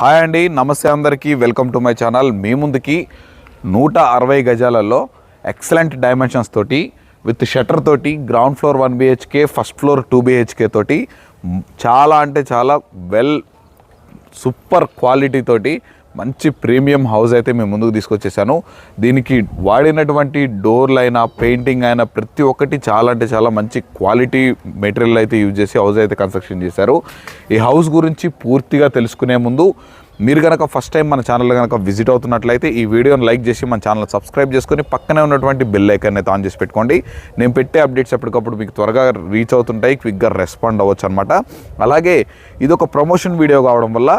Hi అండి నమస్తే అందరికీ. Welcome to my channel. మీ ముందుకి నూట అరవై గజాలలో ఎక్సలెంట్ డైమెన్షన్స్ తోటి విత్ షట్టర్ తోటి ground floor one BHK first floor two BHK తోటి చాలా అంటే చాలా వెల్ సూపర్ క్వాలిటీ తోటి మంచి ప్రీమియం హౌస్ అయితే మేము ముందుకు తీసుకొచ్చేసాను. దీనికి వాడినటువంటి డోర్లు అయినా పెయింటింగ్ అయినా ప్రతి ఒక్కటి చాలా అంటే చాలా మంచి క్వాలిటీ మెటీరియల్ అయితే యూజ్ చేసి హౌస్ అయితే కన్స్ట్రక్షన్ చేశారు. ఈ హౌస్ గురించి పూర్తిగా తెలుసుకునే ముందు మీరు కనుక ఫస్ట్ టైం మన ఛానల్ కనుక విజిట్ అవుతున్నట్లయితే ఈ వీడియోని లైక్ చేసి మన ఛానల్ సబ్స్క్రైబ్ చేసుకొని పక్కనే ఉన్నటువంటి బెల్ ఐకాన్ అయితే ఆన్ చేసి పెట్టుకోండి. నేను పెట్టే అప్డేట్స్ ఎప్పటికప్పుడు మీకు త్వరగా రీచ్ అవుతుంటాయి క్విక్గా రెస్పాండ్ అవ్వచ్చు అనమాట అలాగే ఇది ఒక ప్రమోషన్ వీడియో కావడం వల్ల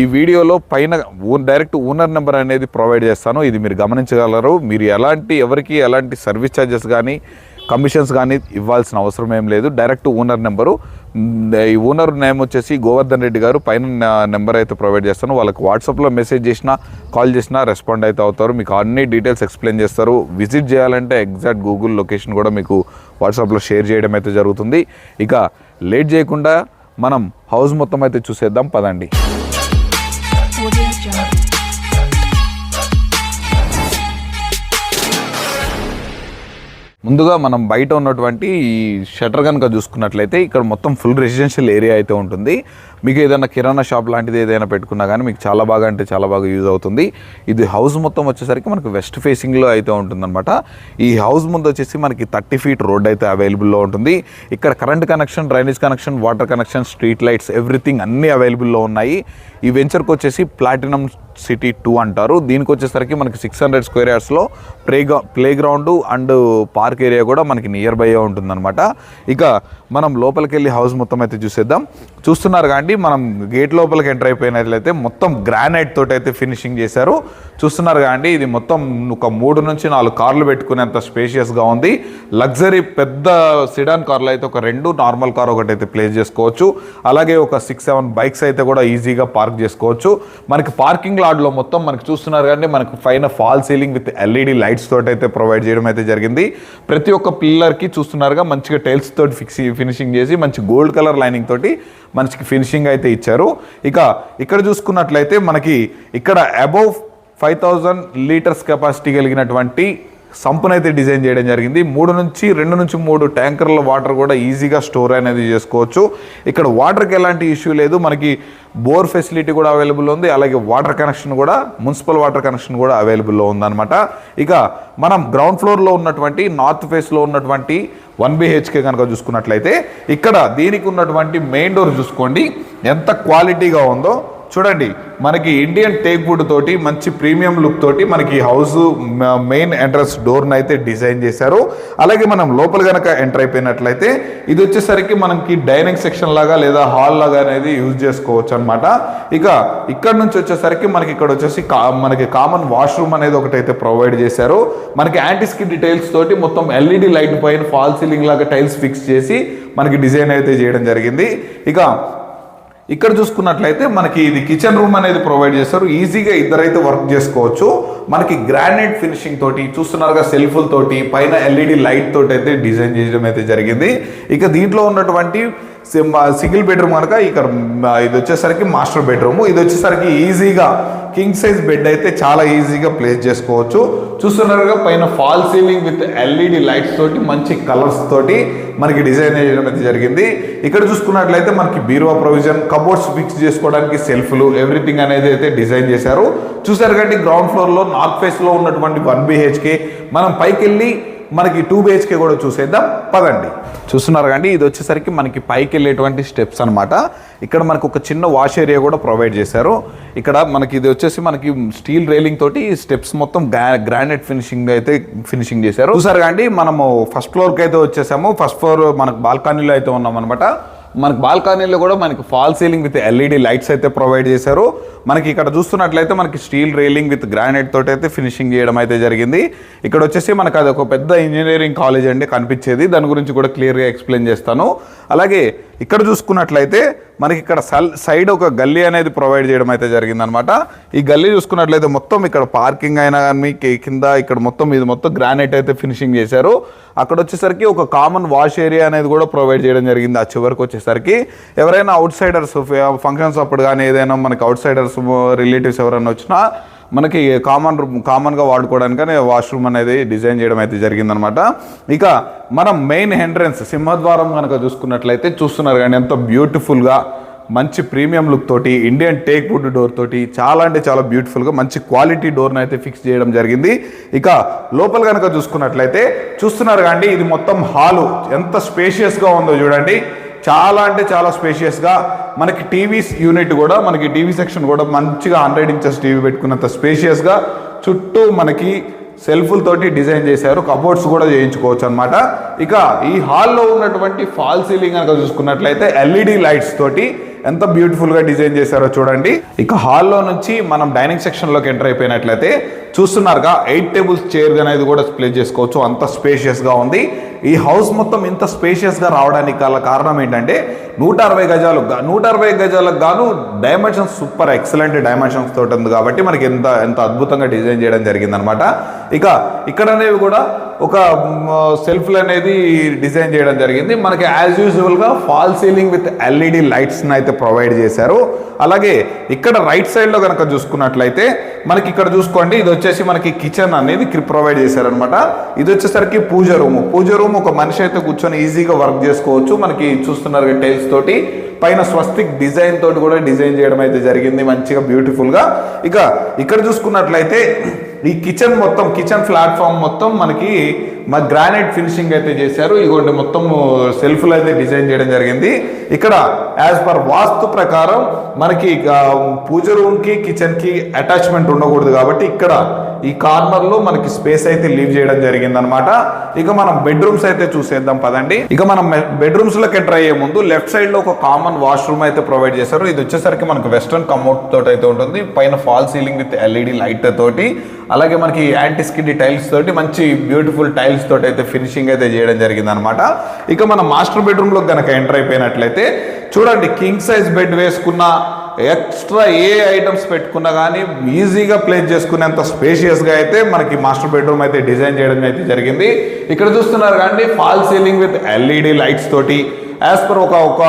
ఈ వీడియోలో పైన డైరెక్ట్ ఓనర్ నెంబర్ అనేది ప్రొవైడ్ చేస్తాను. ఇది మీరు గమనించగలరు. మీరు ఎలాంటి ఎవరికి ఎలాంటి సర్వీస్ ఛార్జెస్ కానీ కమిషన్స్ కానీ ఇవ్వాల్సిన అవసరం ఏం లేదు. డైరెక్ట్ ఓనర్ నెంబరు ఈ ఓనర్ నేమ్ వచ్చేసి గోవర్ధన్ రెడ్డి గారు. పైన నెంబర్ అయితే ప్రొవైడ్ చేస్తాను. వాళ్ళకి వాట్సాప్లో మెసేజ్ చేసినా కాల్ చేసినా రెస్పాండ్ అయితే అవుతారు. మీకు అన్ని డీటెయిల్స్ ఎక్స్ప్లెయిన్ చేస్తారు. విజిట్ చేయాలంటే ఎగ్జాక్ట్ గూగుల్ లొకేషన్ కూడా మీకు వాట్సాప్లో షేర్ చేయడం అయితే జరుగుతుంది. ఇక లేట్ చేయకుండా మనం హౌస్ మొత్తం అయితే చూసేద్దాం. పదండి. ముందుగా మనం బయట ఉన్నటువంటి ఈ షటర్ కనుక చూసుకున్నట్లయితే ఇక్కడ మొత్తం ఫుల్ రెసిడెన్షియల్ ఏరియా అయితే ఉంటుంది. మీకు ఏదైనా కిరాణా షాప్ లాంటిది ఏదైనా పెట్టుకున్నా కానీ మీకు చాలా బాగా అంటే చాలా బాగా యూజ్ అవుతుంది. ఇది హౌస్ మొత్తం వచ్చేసరికి మనకు వెస్ట్ ఫేసింగ్లో అయితే ఉంటుందన్నమాట. ఈ హౌస్ ముందు వచ్చేసి మనకి థర్టీ ఫీట్ రోడ్ అయితే అవైలబుల్లో ఉంటుంది. ఇక్కడ current connection drainage connection water connection street lights everything అన్నీ అవైలబుల్లో ఉన్నాయి. ఈ వెంచర్కి వచ్చేసి ప్లాటినం సిటీ టూ అంటారు. దీనికి వచ్చేసరికి మనకి six hundred square యార్డ్స్లో play play ground and park area కూడా మనకి నియర్ బై ఉంటుందన్నమాట. ఇక మనం లోపలికి వెళ్ళి హౌస్ మొత్తం అయితే చూసేద్దాం. చూస్తున్నారు కానీ మనం గేట్ లోపలికి ఎంటర్ అయిపోయినట్లయితే మొత్తం గ్రానైట్ తోటి అయితే ఫినిషింగ్ చేశారు. చూస్తున్నారు కానీ ఇది మొత్తం ఒక మూడు నుంచి నాలుగు కార్లు పెట్టుకునేంత స్పేషియస్గా ఉంది. లగ్జరీ పెద్ద సిడాన్ కార్లు అయితే ఒక రెండు నార్మల్ కార్ ఒకటి అయితే ప్లేస్ చేసుకోవచ్చు. అలాగే ఒక సిక్స్ సెవెన్ బైక్స్ అయితే కూడా ఈజీగా పార్క్ చేసుకోవచ్చు. మనకి పార్కింగ్ లాడ్లో మొత్తం మనకి చూస్తున్నారు కానీ మనకు పైన fall ceiling with LED lights తోటి అయితే ప్రొవైడ్ చేయడం అయితే జరిగింది. ప్రతి ఒక్క పిల్లర్కి చూస్తున్నారుగా మంచిగా టైల్స్ తోటి ఫిక్స్ ఫినిషింగ్ చేసి మంచి గోల్డ్ కలర్ లైనింగ్ తోటి మనకి ఫినిషింగ్ అయితే ఇచ్చారు. ఇక ఇక్కడ చూసుకున్నట్లయితే మనకి ఇక్కడ above five thousand litres capacity కలిగినటువంటి సంపునైతే డిజైన్ చేయడం జరిగింది. మూడు నుంచి రెండు నుంచి మూడు ట్యాంకర్ల వాటర్ కూడా ఈజీగా స్టోర్ అనేది చేసుకోవచ్చు. ఇక్కడ వాటర్కి ఎలాంటి ఇష్యూ లేదు. మనకి బోర్ ఫెసిలిటీ కూడా అవైలబుల్ ఉంది. అలాగే వాటర్ కనెక్షన్ కూడా మున్సిపల్ వాటర్ కనెక్షన్ కూడా అవైలబుల్లో ఉందన్నమాట. ఇక మనం గ్రౌండ్ ఫ్లోర్లో ఉన్నటువంటి నార్త్ ఫేస్లో ఉన్నటువంటి వన్ బిహెచ్కే కనుక చూసుకున్నట్లయితే ఇక్కడ దీనికి ఉన్నటువంటి మెయిన్ డోర్ చూసుకోండి. ఎంత క్వాలిటీగా ఉందో చూడండి మనకి ఇండియన్ టేక్ వుడ్ తోటి మంచి ప్రీమియం లుక్ తోటి మనకి హౌస్ మెయిన్ ఎంట్రన్స్ డోర్ని అయితే డిజైన్ చేశారు. అలాగే మనం లోపల కనుక ఎంటర్ అయిపోయినట్లయితే ఇది వచ్చేసరికి మనకి డైనింగ్ సెక్షన్ లాగా లేదా హాల్ లాగా అనేది యూజ్ చేసుకోవచ్చు అనమాట ఇక ఇక్కడ నుంచి వచ్చేసరికి మనకి ఇక్కడ వచ్చేసి కా- మనకి కామన్ వాష్రూమ్ అనేది ఒకటి అయితే ప్రొవైడ్ చేశారు. మనకి యాంటీస్కి డీటెయిల్స్ తోటి మొత్తం ఎల్ఈడి లైట్ పైన ఫాల్ సీలింగ్ లాగా టైల్స్ ఫిక్స్ చేసి మనకి డిజైన్ అయితే చేయడం జరిగింది. ఇక ఇక్కడ చూసుకున్నట్లయితే మనకి ఇది కిచెన్ రూమ్ అనేది ప్రొవైడ్ చేస్తారు. ఈజీగా ఇద్దరైతే వర్క్ చేసుకోవచ్చు. మనకి గ్రానైట్ ఫినిషింగ్ తోటి చూస్తున్నారుగా సెల్ఫుల్ తోటి పైన ఎల్ఈడి లైట్ తోటి అయితే డిజైన్ చేయడం అయితే జరిగింది. ఇక దీంట్లో ఉన్నటువంటి సింగిల్ బెడ్రూమ్ కనుక ఇక్కడ ఇది వచ్చేసరికి మాస్టర్ బెడ్రూమ్ ఇది వచ్చేసరికి ఈజీగా కింగ్ సైజ్ బెడ్ అయితే చాలా ఈజీగా ప్లేస్ చేసుకోవచ్చు. చూస్తున్నారుగా పైన fall ceiling with LED lights తోటి మంచి కలర్స్ తోటి మనకి డిజైన్ చేయడం అయితే జరిగింది. ఇక్కడ చూసుకున్నట్లయితే మనకి బీరువా ప్రొవిజన్ కబోర్డ్స్ ఫిక్స్ చేసుకోవడానికి సెల్ఫ్లు ఎవ్రీథింగ్ అనేది అయితే డిజైన్ చేశారు. చూసారు కాబట్టి గ్రౌండ్ ఫ్లోర్లో నార్త్ ఫేస్లో ఉన్నటువంటి వన్ బిహెచ్కే మనం పైకి వెళ్ళి మనకి టూ బిహెచ్కే కూడా చూసేద్దాం. పదండి. చూస్తున్నారు కండి ఇది వచ్చేసరికి మనకి పైకి వెళ్ళేటువంటి స్టెప్స్ అనమాట ఇక్కడ మనకు ఒక చిన్న వాష్ ఏరియా కూడా ప్రొవైడ్ చేశారు. ఇక్కడ మనకి ఇది వచ్చేసి మనకి స్టీల్ రైలింగ్ తోటి స్టెప్స్ మొత్తం గ్రానైట్ ఫినిషింగ్ అయితే ఫినిషింగ్ చేశారు. చూసారు కండి మనము ఫస్ట్ ఫ్లోర్కి అయితే వచ్చేసాము. ఫస్ట్ ఫ్లోర్ మనకు బాల్కనీలో అయితే ఉన్నాం అనమాట మనకి బాల్కనీలో కూడా మనకి fall ceiling with LED lights అయితే ప్రొవైడ్ చేశారు. మనకి ఇక్కడ చూస్తున్నట్లయితే మనకి స్టీల్ రైలింగ్ విత్ గ్రానైట్ తోటి అయితే ఫినిషింగ్ చేయడం అయితే జరిగింది. ఇక్కడ వచ్చేసి మనకు అది ఒక పెద్ద ఇంజనీరింగ్ కాలేజ్ అండి కనిపించేది. దాని గురించి కూడా క్లియర్గా ఎక్స్ప్లెయిన్ చేస్తాను. అలాగే ఇక్కడ చూసుకున్నట్లయితే మనకి ఇక్కడ సల్ సైడ్ ఒక గల్లీ అనేది ప్రొవైడ్ చేయడం అయితే జరిగిందనమాట. ఈ గల్లీ చూసుకున్నట్లయితే మొత్తం ఇక్కడ పార్కింగ్ అయినా కానీ కింద ఇక్కడ మొత్తం ఇది మొత్తం గ్రానైట్ అయితే ఫినిషింగ్ చేశారు. అక్కడ వచ్చేసరికి ఒక కామన్ వాష్ ఏరియా అనేది కూడా ప్రొవైడ్ చేయడం జరిగింది. ఆ చివరికి వచ్చేసరికి ఎవరైనా అవుట్ సైడర్స్ ఫంక్షన్స్ అప్పుడు కానీ ఏదైనా మనకి అవుట్ సైడర్స్ రిలేటివ్స్ ఎవరైనా వచ్చినా మనకి కామన్ కామన్గా వాడుకోవడానికని వాష్రూమ్ అనేది డిజైన్ చేయడం అయితే జరిగిందనమాట ఇక మనం మెయిన్ ఎంట్రన్స్ సింహద్వారం కనుక చూసుకున్నట్లయితే చూస్తున్నారు కానీ ఎంతో బ్యూటిఫుల్గా మంచి ప్రీమియం లుక్ తోటి ఇండియన్ టేక్ వుడ్ డోర్ తోటి చాలా అంటే చాలా బ్యూటిఫుల్గా మంచి క్వాలిటీ డోర్ని అయితే ఫిక్స్ చేయడం జరిగింది. ఇక లోపల కనుక చూసుకున్నట్లయితే చూస్తున్నారు కానీ ఇది మొత్తం హాలు. ఎంత స్పేషియస్గా ఉందో చూడండి. చాలా అంటే చాలా స్పేషియస్గా మనకి టీవీస్ యూనిట్ కూడా మనకి టీవీ సెక్షన్ కూడా మంచిగా హండ్రెడ్ ఇంచెస్ టీవీ పెట్టుకున్నంత స్పేషియస్గా చుట్టూ మనకి సెల్ఫులతోటి డిజైన్ చేశారు. కబోర్డ్స్ కూడా చేయించుకోవచ్చు అనమాట ఇక ఈ హాల్లో ఉన్నటువంటి ఫాల్ సీలింగ్ కనుక చూసుకున్నట్లయితే ఎల్ఈడి లైట్స్ తోటి ఎంత బ్యూటిఫుల్గా డిజైన్ చేశారో చూడండి. ఇక హాల్లో నుంచి మనం డైనింగ్ సెక్షన్లోకి ఎంటర్ అయిపోయినట్లయితే చూస్తున్నారుగా ఎయిట్ టేబుల్స్ చైర్ అనేది కూడా ప్లేస్ చేసుకోవచ్చు. అంత స్పేషియస్గా ఉంది. ఈ హౌస్ మొత్తం ఇంత స్పేషియస్గా రావడానికి గల కారణం ఏంటంటే నూట అరవై గజాలు నూట అరవై గజాలకు గాను డైమెన్షన్స్ సూపర్ ఎక్సలెంట్ డైమెన్షన్స్ తోటి ఉంది కాబట్టి మనకి ఎంత ఎంత అద్భుతంగా డిజైన్ చేయడం జరిగిందనమాట. ఇక ఇక్కడ అనేవి కూడా ఒక సెల్ఫ్లు అనేది డిజైన్ చేయడం జరిగింది. మనకి యాజ్ యూజువల్గా ఫాల్ సీలింగ్ విత్ ఎల్ఈడి లైట్స్ని అయితే ప్రొవైడ్ చేశారు. అలాగే ఇక్కడ రైట్ సైడ్లో కనుక చూసుకున్నట్లయితే మనకి ఇక్కడ చూసుకోండి ఇది వచ్చేసి మనకి కిచెన్ అనేది ప్రొవైడ్ చేశారనమాట ఇది వచ్చేసరికి పూజ రూమ్. పూజ రూమ్ ఒక మనిషి అయితే కూర్చొని ఈజీగా వర్క్ చేసుకోవచ్చు. మనకి చూస్తున్నారు టైల్స్ తోటి. పైన స్వస్తిక్ డిజైన్ తోటి కూడా డిజైన్ చేయడం అయితే జరిగింది. మంచిగా బ్యూటిఫుల్గా ఇక ఇక్కడ చూసుకున్నట్లయితే ఈ కిచెన్ మొత్తం కిచెన్ ప్లాట్ఫామ్ మొత్తం మనకి మా గ్రానైట్ ఫినిషింగ్ అయితే చేశారు. ఇగోండి మొత్తం సెల్ఫ్లు అయితే డిజైన్ చేయడం జరిగింది. ఇక్కడ యాజ్ పర్ వాస్తు ప్రకారం మనకి పూజ రూమ్కి కిచెన్కి అటాచ్మెంట్ ఉండకూడదు కాబట్టి ఇక్కడ ఈ కార్నర్లో మనకి స్పేస్ అయితే లీవ్ చేయడం జరిగింది అనమాట ఇక మనం బెడ్రూమ్స్ అయితే చూసేద్దాం పదండి. ఇక మనం బెడ్రూమ్స్లోకి ఎంటర్ అయ్యే ముందు లెఫ్ట్ సైడ్లో ఒక కామన్ వాష్రూమ్ అయితే ప్రొవైడ్ చేశారు. ఇది వచ్చేసరికి మనకు వెస్ట్రన్ కమౌట్ తోటి అయితే ఉంటుంది. పైన fall ceiling with LED light తోటి అలాగే మనకి యాంటీస్కిడి టైల్స్ తోటి మంచి బ్యూటిఫుల్ టైల్స్ తోటి అయితే ఫినిషింగ్ అయితే చేయడం జరిగింది అనమాట ఇక మనం మాస్టర్ బెడ్రూమ్లో కనుక ఎంటర్ అయిపోయినట్లయితే చూడండి కింగ్ సైజ్ బెడ్ వేసుకున్న ఎక్స్ట్రా ఏ ఐటమ్స్ పెట్టుకున్నా కానీ ఈజీగా ప్లేస్ చేసుకునేంత స్పేషియస్గా అయితే మనకి మాస్టర్ బెడ్రూమ్ అయితే డిజైన్ చేయడం అయితే జరిగింది. ఇక్కడ చూస్తున్నారు కానీ fall ceiling with LED lights తోటి యాజ్ పర్ ఒక ఒక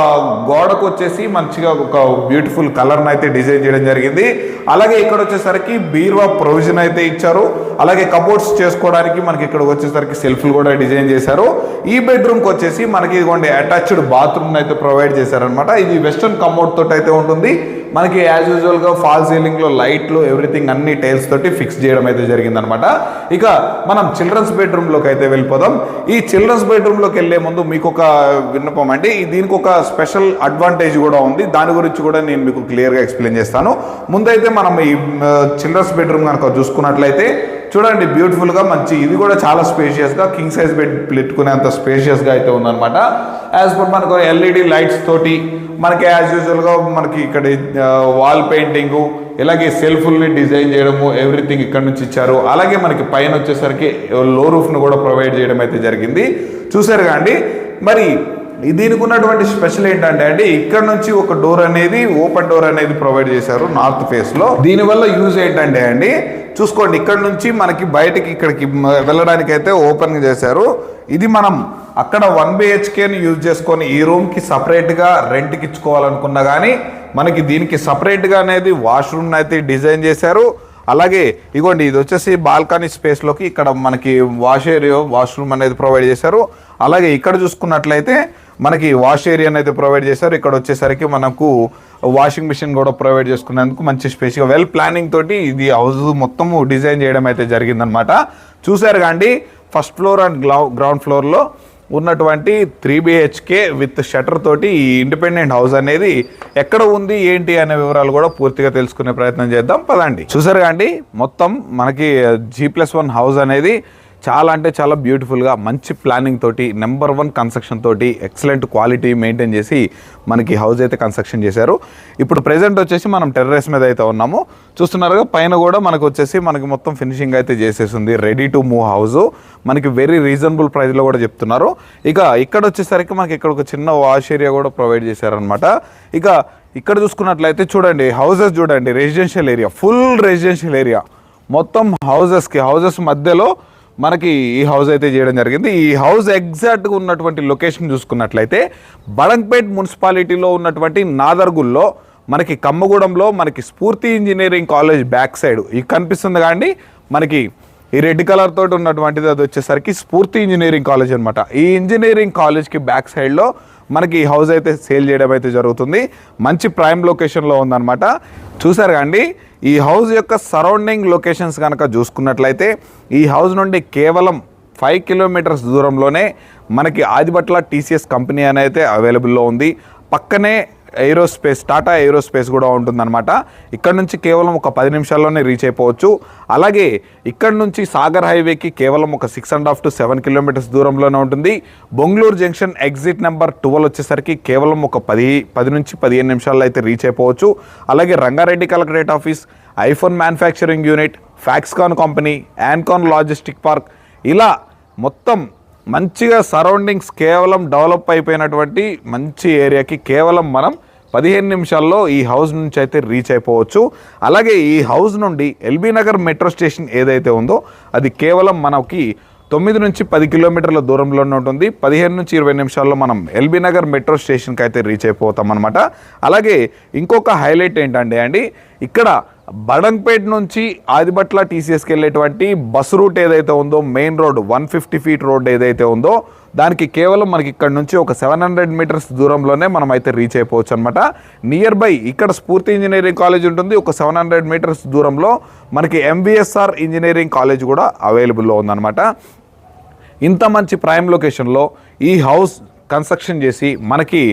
గోడకు వచ్చేసి మంచిగా ఒక బ్యూటిఫుల్ కలర్ని అయితే డిజైన్ చేయడం జరిగింది. అలాగే ఇక్కడ వచ్చేసరికి బీర్వా ప్రొవిజన్ అయితే ఇచ్చారు. అలాగే కబోర్డ్స్ చేసుకోవడానికి మనకి ఇక్కడ వచ్చేసరికి సెల్ఫ్లు కూడా డిజైన్ చేశారు. ఈ బెడ్రూమ్కి వచ్చేసి మనకి ఇదిగోండి అటాచ్డ్ బాత్రూమ్ అయితే ప్రొవైడ్ చేశారనమాట ఇది వెస్ట్రన్ కమోడ్ తోటి అయితే ఉంటుంది. మనకి యాజ్ యూజువల్గా ఫాల్ సీలింగ్లో లైట్లు ఎవ్రీథింగ్ అన్ని టైల్స్ తోటి ఫిక్స్ చేయడం అయితే జరిగిందనమాట. ఇక మనం చిల్డ్రన్స్ బెడ్రూమ్లోకి అయితే వెళ్ళిపోదాం. ఈ చిల్డ్రన్స్ బెడ్రూమ్లోకి వెళ్ళే ముందు మీకు ఒక విన్నపం అండి. దీనికి ఒక స్పెషల్ అడ్వాంటేజ్ కూడా ఉంది. దాని గురించి కూడా నేను మీకు క్లియర్గా ఎక్స్ప్లెయిన్ చేస్తాను. ముందైతే మనం ఈ చిల్డ్రన్స్ బెడ్రూమ్ కనుక చూసుకున్నట్లయితే చూడండి బ్యూటిఫుల్గా మంచి ఇది కూడా చాలా స్పేషియస్గా కింగ్ సైజ్ బెడ్ పెట్టుకునేంత స్పేషియస్గా అయితే ఉందన్నమాట. యాజ్ పర్ మనకు ఎల్ఈడి లైట్స్ తోటి మనకి యాజ్ యూజువల్గా మనకి ఇక్కడ వాల్ పెయింటింగు ఇలాగే సెల్ఫుల్ని డిజైన్ చేయడము ఎవ్రీథింగ్ ఇక్కడ నుంచి ఇచ్చారు. అలాగే మనకి పైన వచ్చేసరికి లో రూఫ్ను కూడా ప్రొవైడ్ చేయడం అయితే జరిగింది. చూసారు అండి? మరి దీనికి ఉన్నటువంటి స్పెషల్ ఏంటంటే అండి ఇక్కడ నుంచి ఒక డోర్ అనేది ఓపెన్ డోర్ అనేది ప్రొవైడ్ చేశారు నార్త్ ఫేస్లో. దీనివల్ల యూజ్ ఏంటంటే అండి చూసుకోండి ఇక్కడ నుంచి మనకి బయటకి ఇక్కడికి వెళ్ళడానికి అయితే ఓపెన్ చేశారు. ఇది మనం అక్కడ వన్ బిహెచ్కేని యూజ్ చేసుకొని ఈ రూమ్కి సపరేట్గా రెంట్కి ఇచ్చుకోవాలనుకున్నా కానీ మనకి దీనికి సపరేట్గా అనేది వాష్రూమ్ అయితే డిజైన్ చేశారు. అలాగే ఇగోండి ఇది వచ్చేసి బాల్కనీ స్పేస్లోకి ఇక్కడ మనకి వాష్ ఏరియా వాష్రూమ్ అనేది ప్రొవైడ్ చేశారు. అలాగే ఇక్కడ చూసుకున్నట్లయితే మనకి వాష్ ఏరియాని అయితే ప్రొవైడ్ చేశారు. ఇక్కడ వచ్చేసరికి మనకు వాషింగ్ మిషన్ కూడా ప్రొవైడ్ చేసుకునేందుకు మంచి స్పేస్గా వెల్ ప్లానింగ్ తోటి ఇది హౌస్ మొత్తము డిజైన్ చేయడం అయితే జరిగిందనమాట చూసారు కాండి ఫస్ట్ ఫ్లోర్ అండ్ గ్రౌండ్ ఫ్లోర్లో ఉన్నటువంటి త్రీ బిహెచ్కే విత్ షటర్ తోటి ఈ ఇండిపెండెంట్ హౌస్ అనేది ఎక్కడ ఉంది ఏంటి అనే వివరాలు కూడా పూర్తిగా తెలుసుకునే ప్రయత్నం చేద్దాం. పదండి. చూసారు కాండి మొత్తం మనకి జీ ప్లస్ వన్ హౌస్ అనేది చాలా అంటే చాలా బ్యూటిఫుల్గా మంచి ప్లానింగ్ తోటి నెంబర్ వన్ కన్స్ట్రక్షన్ తోటి ఎక్సలెంట్ క్వాలిటీ మెయింటైన్ చేసి మనకి హౌస్ అయితే కన్స్ట్రక్షన్ చేశారు. ఇప్పుడు ప్రజెంట్ వచ్చేసి మనం టెర్రస్ మీద అయితే ఉన్నాము. చూస్తున్నారుగా పైన కూడా మనకు వచ్చేసి మనకి మొత్తం ఫినిషింగ్ అయితే చేసేసింది. రెడీ టు మూవ్ హౌస్ మనకి వెరీ రీజనబుల్ ప్రైస్లో కూడా చెప్తున్నారు. ఇక ఇక్కడ వచ్చేసరికి మనకి ఇక్కడ ఒక చిన్న వాష్ ఏరియా కూడా ప్రొవైడ్ చేశారనమాట ఇక ఇక్కడ చూసుకున్నట్లయితే చూడండి హౌసెస్ చూడండి residential area full residential area మొత్తం హౌజెస్కి హౌజెస్ మధ్యలో మనకి ఈ హౌస్ అయితే చేయడం జరిగింది. ఈ హౌస్ ఎగ్జాక్ట్గా ఉన్నటువంటి లొకేషన్ చూసుకున్నట్లయితే బడంగ్పేట్ మున్సిపాలిటీలో ఉన్నటువంటి నాదర్గుల్లో మనకి కమ్మగూడెంలో మనకి స్ఫూర్తి ఇంజనీరింగ్ కాలేజ్ బ్యాక్ సైడ్ ఇది కనిపిస్తుంది కానీ మనకి ఈ రెడ్ కలర్ తోటి ఉన్నటువంటిది అది వచ్చేసరికి స్ఫూర్తి ఇంజనీరింగ్ కాలేజ్ అనమాట ఈ ఇంజనీరింగ్ కాలేజ్కి బ్యాక్ సైడ్లో మనకి ఈ హౌస్ అయితే సేల్ చేయడం అయితే జరుగుతుంది. మంచి ప్రైమ్ లొకేషన్లో ఉందన్నమాట. చూసారు కానీ ఈ హౌస్ యొక్క సరౌండింగ్ లొకేషన్స్ కనుక చూసుకున్నట్లయితే ఈ హౌస్ నుండి కేవలం ఫైవ్ కిలోమీటర్స్ దూరంలోనే మనకి ఆదిబట్ల టీసీఎస్ కంపెనీ అని అయితే అవైలబుల్లో ఉంది. పక్కనే ఏరోస్పేస్ టాటా ఏరోస్పేస్ కూడా ఉంటుందన్నమాట. ఇక్కడ నుంచి కేవలం ఒక పది నిమిషాల్లోనే రీచ్ అయిపోవచ్చు. అలాగే ఇక్కడ నుంచి సాగర్ హైవేకి కేవలం ఒక six and half to seven kilometres దూరంలోనే ఉంటుంది. Bongloor junction exit number twelve వచ్చేసరికి కేవలం ఒక పది పది నుంచి పదిహేను నిమిషాల్లో అయితే రీచ్ అయిపోవచ్చు. అలాగే Rangareddy collectorate office iPhone manufacturing unit Foxconn company యాన్కాన్ logistic park ఇలా మొత్తం మంచిగా సరౌండింగ్స్ కేవలం డెవలప్ అయిపోయినటువంటి మంచి ఏరియాకి కేవలం మనం పదిహేను నిమిషాల్లో ఈ హౌస్ నుంచి అయితే రీచ్ అయిపోవచ్చు. అలాగే ఈ హౌస్ నుండి ఎల్బీ నగర్ మెట్రో స్టేషన్ ఏదైతే ఉందో అది కేవలం మనకి తొమ్మిది నుంచి పది కిలోమీటర్ల దూరంలోనే ఉంటుంది. పదిహేను నుంచి ఇరవై నిమిషాల్లో మనం ఎల్బీ నగర్ మెట్రో స్టేషన్కి అయితే రీచ్ అయిపోతాం అనమాట అలాగే ఇంకొక హైలైట్ ఏంటంటే అండి ఇక్కడ బడంగ్పేట్ నుంచి ఆదిబట్ల టీసీఎస్కి వెళ్ళేటువంటి బస్ రూట్ ఏదైతే ఉందో main road one fifty feet road ఏదైతే ఉందో దానికి కేవలం మనకి ఇక్కడ నుంచి ఒక సెవెన్ హండ్రెడ్ మీటర్స్ దూరంలోనే మనం అయితే రీచ్ అయిపోవచ్చు అనమాట నియర్ బై ఇక్కడ స్ఫూర్తి ఇంజనీరింగ్ కాలేజ్ ఉంటుంది. ఒక సెవెన్ హండ్రెడ్ మీటర్స్ దూరంలో మనకి ఎంబీఎస్ఆర్ ఇంజనీరింగ్ కాలేజ్ కూడా అవైలబుల్లో ఉందన్నమాట. ఇంత మంచి ప్రైమ్ లొకేషన్లో ఈ హౌస్ కన్స్ట్రక్షన్ చేసి మనకి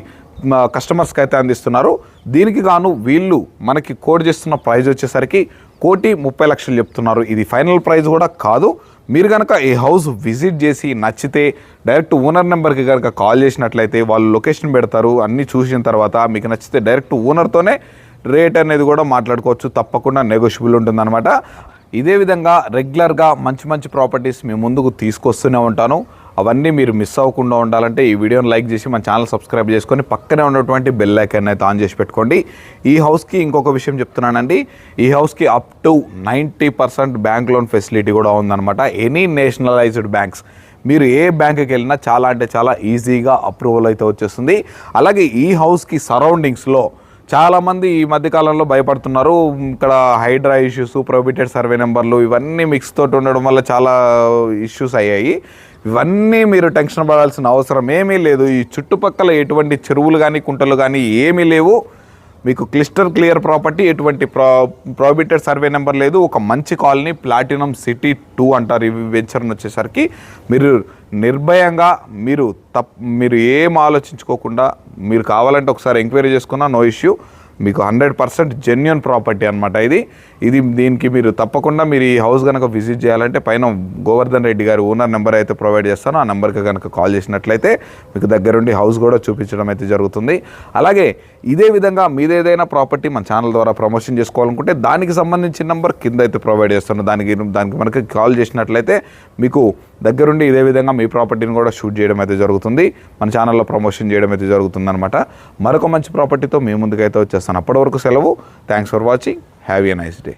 కస్టమర్స్కి అయితే అందిస్తున్నారు. దీనికి గాను వీళ్ళు మనకి కోడ్ చేస్తున్న ప్రైజ్ వచ్చేసరికి కోటి ముప్పై లక్షలు చెప్తున్నారు. ఇది ఫైనల్ ప్రైజ్ కూడా కాదు. మీరు కనుక ఈ హౌస్ విజిట్ చేసి నచ్చితే డైరెక్ట్ ఓనర్ నెంబర్కి కనుక కాల్ చేసినట్లయితే వాళ్ళు లొకేషన్ పెడతారు అన్నీ చూసిన తర్వాత మీకు నచ్చితే డైరెక్ట్ ఓనర్తోనే రేట్ అనేది కూడా మాట్లాడుకోవచ్చు. తప్పకుండా నెగోషియబుల్ ఉంటుందన్నమాట. ఇదే విధంగా రెగ్యులర్గా మంచి మంచి ప్రాపర్టీస్ మీ ముందుకు తీసుకొస్తూనే ఉంటాను. అవన్నీ మీరు మిస్ అవ్వకుండా ఉండాలంటే ఈ వీడియోని లైక్ చేసి మన ఛానల్ సబ్స్క్రైబ్ చేసుకొని పక్కనే ఉన్నటువంటి బెల్ ఐకాన్ అయితే ఆన్ చేసి పెట్టుకోండి. ఈ హౌస్కి ఇంకొక విషయం చెప్తున్నానండి. ఈ హౌస్కి up to ninety percent bank loan facility కూడా ఉందన్నమాట. ఎనీ నేషనలైజ్డ్ బ్యాంక్స్ మీరు ఏ బ్యాంకుకి వెళ్ళినా చాలా అంటే చాలా ఈజీగా అప్రూవల్ అయితే వచ్చేస్తుంది. అలాగే ఈ హౌస్కి సరౌండింగ్స్లో చాలామంది ఈ మధ్యకాలంలో భయపడుతున్నారు. ఇక్కడ హైడ్రా ఇష్యూస్ ప్రొబిటెడ్ సర్వే నెంబర్లు ఇవన్నీ మిక్స్ తోటి ఉండడం వల్ల చాలా ఇష్యూస్ అయ్యాయి. ఇవన్నీ మీరు టెన్షన్ పడాల్సిన అవసరం ఏమీ లేదు. ఈ చుట్టుపక్కల ఎటువంటి చెరువులు కానీ కుంటలు కానీ ఏమీ లేవు. మీకు క్లిస్టర్ క్లియర్ ప్రాపర్టీ ఎటువంటి ప్రా ప్రాబిటెడ్ సర్వే నెంబర్ లేదు. ఒక మంచి కాలనీ ప్లాటినం సిటీ టూ అంటారు ఇవి వెంచర్ని వచ్చేసరికి. మీరు నిర్భయంగా మీరు తప్ మీరు ఏం ఆలోచించుకోకుండా మీరు కావాలంటే ఒకసారి ఎంక్వైరీ చేసుకున్నా నో ఇష్యూ. మీకు హండ్రెడ్ పర్సెంట్ జెన్యున్ ప్రాపర్టీ అనమాట ఇది. ఇది దీనికి మీరు తప్పకుండా మీరు ఈ హౌస్ కనుక విజిట్ చేయాలంటే పైన గోవర్ధన్ రెడ్డి గారు ఓనర్ నెంబర్ అయితే ప్రొవైడ్ చేస్తాను. ఆ నెంబర్కి కనుక కాల్ చేసినట్లయితే మీకు దగ్గరుండి హౌస్ కూడా చూపించడం అయితే జరుగుతుంది. అలాగే ఇదే విధంగా మీదేదైనా ప్రాపర్టీ మన ఛానల్ ద్వారా ప్రమోషన్ చేసుకోవాలనుకుంటే దానికి సంబంధించిన నెంబర్ కింద అయితే ప్రొవైడ్ చేస్తాను. దానికి దానికి మనకి కాల్ చేసినట్లయితే మీకు దగ్గరుండి ఇదే విధంగా మీ ప్రాపర్టీని కూడా షూట్ చేయడం అయితే జరుగుతుంది. మన ఛానల్లో ప్రమోషన్ చేయడం అయితే జరుగుతుందనమాట మరొక మంచి ప్రాపర్టీతో మీ ముందుకైతే వచ్చేస్తాను. అప్పటి వరకు సెలవు. Thanks for watching have a nice day